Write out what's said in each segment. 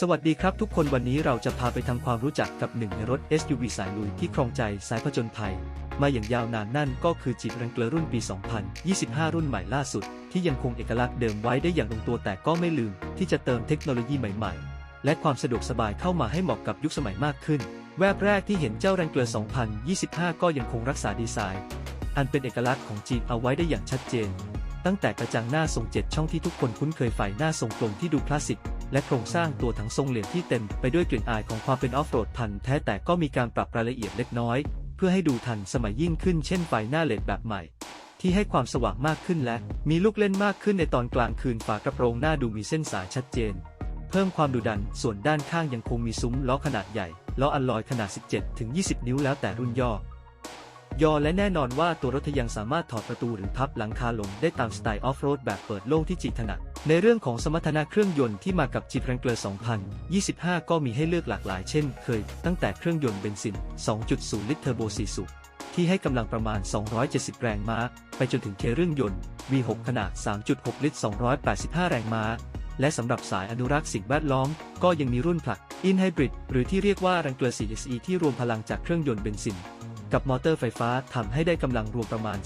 สวัสดีครับทุกคนวันนี้เราจะพาไปทำความรู้จักกับหนึ่งในรถ SUV สายลุยที่ครองใจสายผจญภัย มาอย่างยาวนานนั่นก็คือจีบรังเกลอรุ่นปี 2025 รุ่นใหม่ล่าสุด ที่ยังคงเอกลักษณ์เดิมไว้ได้อย่างลงตัวแต่ก็ไม่ลืม ที่จะเติมเทคโนโลยีใหม่ๆ และความสะดวกสบายเข้ามาให้เหมาะกับยุคสมัยมากขึ้น แวบแรกที่เห็นเจ้ารังเกลอ2025 ก็ยังคงรักษาดีไซน์ อันเป็นเอกลักษณ์ของจีนเอาไว้ได้อย่างชัดเจน ตั้งแต่กระจังหน้าทรงเจ็ดช่องที่ทุกคนคุ้นเคยฝ่ายหน้าทรงกลมที่ดูคลาสสิก และโครงสร้างตัวถังทรงเหลี่ยมที่เต็มไปด้วยกลิ่นอายของความเป็นออฟโรดพันธ์แท้แต่ก็มีการปรับรายละเอียดเล็กน้อย เพื่อให้ดูทันสมัยยิ่งขึ้นเช่นไฟหน้าเลดแบบใหม่ ที่ให้ความสว่างมากขึ้นและมีลูกเล่นมากขึ้นในตอนกลางคืนฝากระโปรงหน้าดูมีเส้นสายชัดเจน เพิ่มความดุดันส่วนด้านข้างยังคงมีซุ้มล้อขนาดใหญ่ล้ออัลลอยขนาด 17-20 นิ้วแล้วแต่รุ่นย่อยอและแน่นอนว่าตัวรถยังสามารถถอดประตูหรือพับหลังคาลงได้ตามสไตล์ออฟโรดแบบเปิดโล่งที่จีถนัด ในเรื่องของสมรรถนะเครื่องยนต์ที่มากับจีแรงเกลอ2025 ก็มีให้เลือกหลากหลายเช่นเคย ตั้งแต่เครื่องยนต์เบนซิน 2.0 ลิตรเทอร์โบ4สูบที่ให้กำลังประมาณ 270 แรงม้า ไปจนถึงเครื่องยนต์ V6 ขนาด 3.6 ลิตร 285 แรงม้า และสำหรับสายอนุรักษ์สิ่งแวดล้อม ก็ยังมีรุ่นผลักอินไฮบริดหรือที่เรียกว่าแรงเกลือ 4SE ที่รวมพลังจากเครื่องยนต์เบนซิน กับมอเตอร์ไฟฟ้าทำให้ได้กำลังรวมประมาณ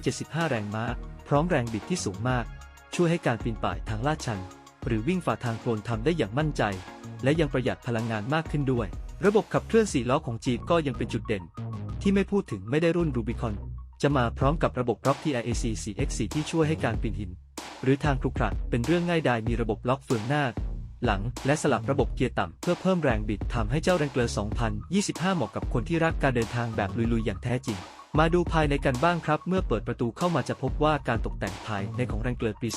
375 แรงม้า พร้อมแรงบิดที่สูงมาก ช่วยให้การปีนป่ายทางลาดชัน หรือวิ่งฝ่าทางโคลนทำได้อย่างมั่นใจ และยังประหยัดพลังงานมากขึ้นด้วย ระบบขับเคลื่อน4ล้อของจีนก็ยังเป็นจุดเด่น ที่ไม่พูดถึงไม่ได้รุ่น Rubicon จะมาพร้อมกับระบบล็อก TIAC 4X4 ที่ช่วยให้การปีนหิน หรือทางครุขระเป็นเรื่องง่ายดายมีระบบล็อกเฟืองหน้า หลังและสลับระบบเกียร์ต่ำเพื่อเพิ่มแรงบิดทำให้เจ้าแรงเกลอ2025 เหมาะกับคนที่รักการเดินทางแบบลุยๆอย่างแท้จริง มาดูภายในกันบ้างครับ เมื่อเปิดประตูเข้ามาจะพบว่าการตกแต่งภายในของแรงเกลอปี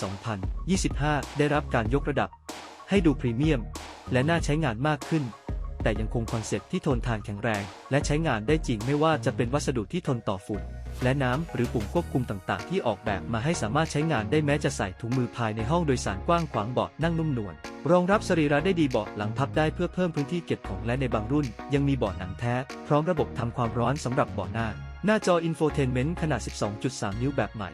2025 ได้รับการยกระดับ ให้ดูพรีเมียม และน่าใช้งานมากขึ้น แต่ยังคงคอนเซ็ปต์ที่ทนทานแข็งแรง และใช้งานได้จริงไม่ว่าจะเป็นวัสดุที่ทนต่อฝุ่น และน้ำหรือปุ่มควบคุมต่างๆ ที่ออกแบบมาให้สามารถใช้งานได้แม้จะใส่ถุงมือภายในห้องโดยสารกว้างขวางเบาะนั่งนุ่มนวลรองรับสรีระได้ดีเบาะหลังพับได้เพื่อเพิ่มพื้นที่เก็บของและในบางรุ่น ยังมีเบาะหนังแท้ พร้อมระบบทำความร้อนสำหรับเบาะหน้า หน้าจอ Infotainment ขนาด 12.3 นิ้วแบบใหม่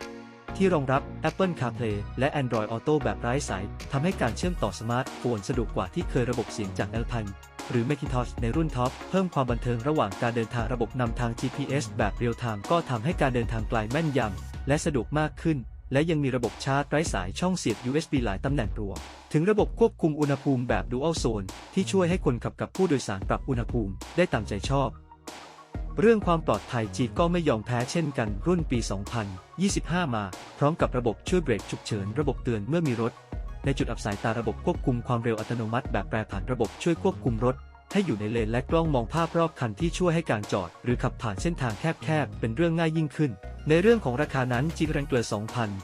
ที่รองรับ Apple CarPlay และ Android Auto แบบไร้สายทำให้การเชื่อมต่อสมาร์ทโฟนสะดวกกว่าที่เคยระบบเสียงจาก Alpine หรือ Macintosh ในรุ่นท็อป เพิ่มความบันเทิงระหว่างการเดินทางระบบนำทาง GPS แบบเรียลไทม์ก็ทำให้การเดินทางไกลแม่นยำและสะดวกมากขึ้น และยังมีระบบชาร์จไร้สายช่องเสียบ USB หลายตำแหน่งรวมถึงระบบควบคุมอุณหภูมิแบบ Dual Zone ที่ช่วยให้คนขับกับผู้โดยสารปรับอุณหภูมิได้ตามใจชอบ เรื่องความปลอดภัยจีนก็ไม่ยอมแพ้เช่นกันรุ่นปี 2025 มา พร้อมกับระบบช่วยเบรกฉุกเฉินระบบเตือนเมื่อมีรถ ในจุดอับสายตาระบบควบคุมความเร็วอัตโนมัติแบบแปรผันระบบช่วยควบคุมรถ ให้อยู่ในเลนและกล้องมองภาพรอบคันที่ช่วยให้การจอด หรือขับผ่านเส้นทางแคบๆเป็นเรื่องง่ายยิ่งขึ้น ในเรื่องของราคานั้นจีรังเกลือ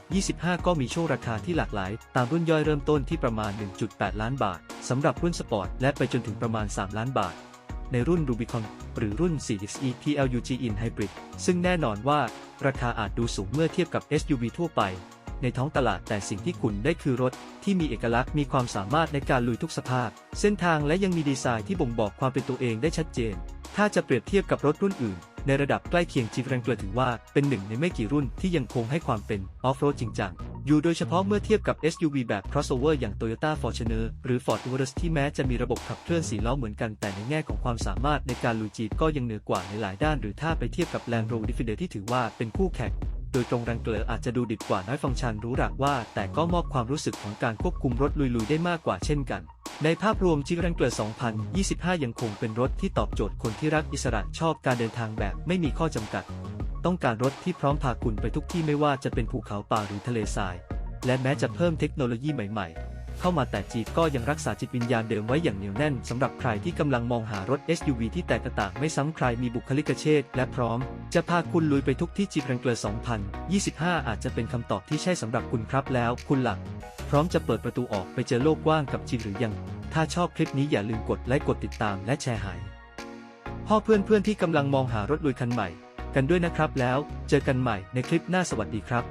2025 ก็มีช่วงราคาที่หลากหลาย ตามรุ่นย่อยเริ่มต้นที่ประมาณ 1.8 ล้านบาทสำหรับรุ่นสปอร์ตและไปจนถึงประมาณ 3 ล้านบาท ในรุ่น Rubicon หรือรุ่น 4XE PLUG In Hybrid ซึ่งแน่นอนว่า ราคาอาจดูสูงเมื่อเทียบกับ SUV ทั่วไป ในท้องตลาดแต่สิ่งที่คุณได้คือรถ ที่มีเอกลักษณ์มีความสามารถในการลุยทุกสภาพ เส้นทางและยังมีดีไซน์ที่บ่งบอกความเป็นตัวเองได้ชัดเจน ถ้าจะเปรียบเทียบกับรถรุ่นอื่น ในระดับใกล้เคียงจีแรงเกลือถือว่าเป็นหนึ่งในไม่กี่รุ่นที่ยังคงให้ความเป็นออฟโรดจริงจัง อยู่โดยเฉพาะเมื่อเทียบกับ SUV แบบ crossover อย่าง Toyota Fortuner หรือ Ford Everest ที่แม้จะมีระบบขับเคลื่อนสีล้อเหมือนกันแต่ในแง่ของความสามารถในการลุยจีบก็ยังเหนือกว่าในหลายด้าน หรือถ้าไปเทียบกับ Land Rover Defender ที่ถือว่าเป็นคู่แข่งโดยตรงแรงเกลออาจจะดูดิบกว่าน้อยฟังก์ชันรู้หรักว่า แต่ก็มอบความรู้สึกของการควบคุมรถลุยๆ ได้มากกว่าเช่นกัน ในภาพรวมจีแรงเกลอ2025 ยังคงเป็นรถที่ตอบโจทย์คนที่รักอิสระชอบการเดินทางแบบไม่มีข้อจำกัด ต้องการรถที่พร้อมพาคุณไปทุกที่ไม่ว่าจะเป็นภูเขาป่าหรือทะเลทราย และแม้จะเพิ่มเทคโนโลยีใหม่ๆ เข้ามาแต่จีบก็ยังรักษาจิตวิญญาณเดิมไว้อย่างเหนียวแน่นสำหรับใครที่กำลังมองหารถ SUV ที่แตกต่างไม่ซ้ำใครมีบุคลิกเชษและพร้อม จะพาคุณลุยไปทุกที่จีบแรงเกลอ2025 อาจจะเป็นคำตอบที่ใช่สำหรับคุณครับแล้ว คุณหลัก พร้อมจะเปิดประตูออกไปเจอโลกกว้างกับจีหรือยัง ถ้าชอบคลิปนี้อย่าลืมกดไลค์กดติดตามและแชร์ให้พ่อเพื่อนๆที่กำลังมองหารถลุยคันใหม่ กันด้วยนะครับแล้ว เจอกันใหม่ในคลิปหน้าสวัสดีครับ